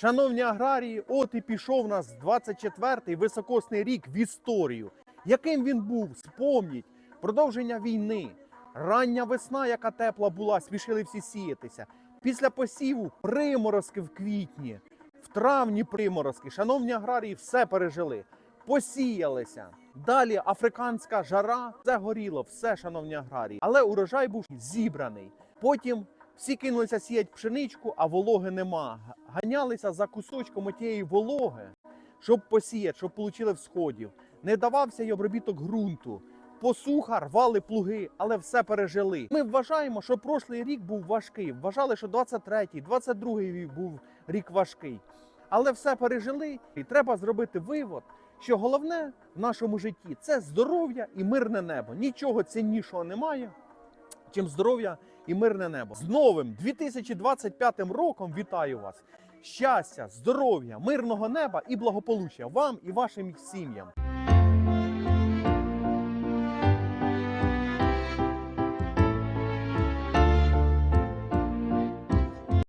Шановні аграрії, от і пішов у нас 24-й високосний рік в історію. Яким він був? Спомніть, продовження війни, рання весна, яка тепла була, спішили всі сіятися. Після посіву приморозки в квітні, в травні приморозки. Шановні аграрії, все пережили. Посіялися. Далі африканська жара, все горіло, все, шановні аграрії. Але урожай був зібраний. Потім всі кинулися сіяти пшеничку, а вологи нема. Ганялися за кусочком тієї вологи, щоб посіяти, щоб отримали всходів. Не давався й обробіток ґрунту. Посуха рвали плуги, але все пережили. Ми вважаємо, що прошлий рік був важкий. Вважали, що 23-й, 22-й був рік важкий. Але все пережили, і треба зробити вивод, що головне в нашому житті це здоров'я і мирне небо. Нічого ціннішого немає, чим здоров'я і мирне небо. З новим 2025 роком вітаю вас! Щастя, здоров'я, мирного неба і благополуччя вам і вашим сім'ям.